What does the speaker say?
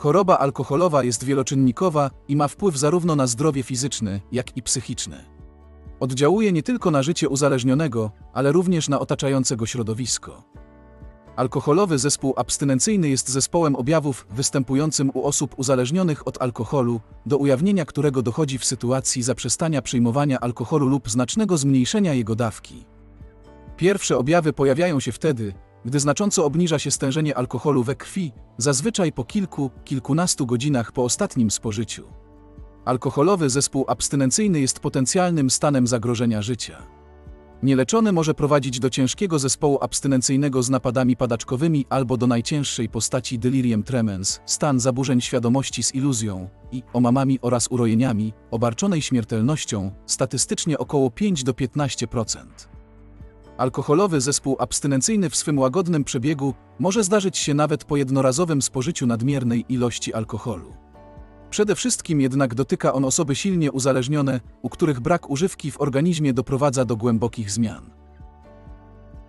Choroba alkoholowa jest wieloczynnikowa i ma wpływ zarówno na zdrowie fizyczne, jak i psychiczne. Oddziałuje nie tylko na życie uzależnionego, ale również na otaczającego środowisko. Alkoholowy zespół abstynencyjny jest zespołem objawów występującym u osób uzależnionych od alkoholu, do ujawnienia którego dochodzi w sytuacji zaprzestania przyjmowania alkoholu lub znacznego zmniejszenia jego dawki. Pierwsze objawy pojawiają się wtedy, gdy znacząco obniża się stężenie alkoholu we krwi, zazwyczaj po kilku, kilkunastu godzinach po ostatnim spożyciu. Alkoholowy zespół abstynencyjny jest potencjalnym stanem zagrożenia życia. Nieleczony może prowadzić do ciężkiego zespołu abstynencyjnego z napadami padaczkowymi albo do najcięższej postaci delirium tremens, stan zaburzeń świadomości z iluzją i omamami oraz urojeniami, obarczonej śmiertelnością, statystycznie około 5 do 15%. Alkoholowy zespół abstynencyjny w swym łagodnym przebiegu może zdarzyć się nawet po jednorazowym spożyciu nadmiernej ilości alkoholu. Przede wszystkim jednak dotyka on osoby silnie uzależnione, u których brak używki w organizmie doprowadza do głębokich zmian.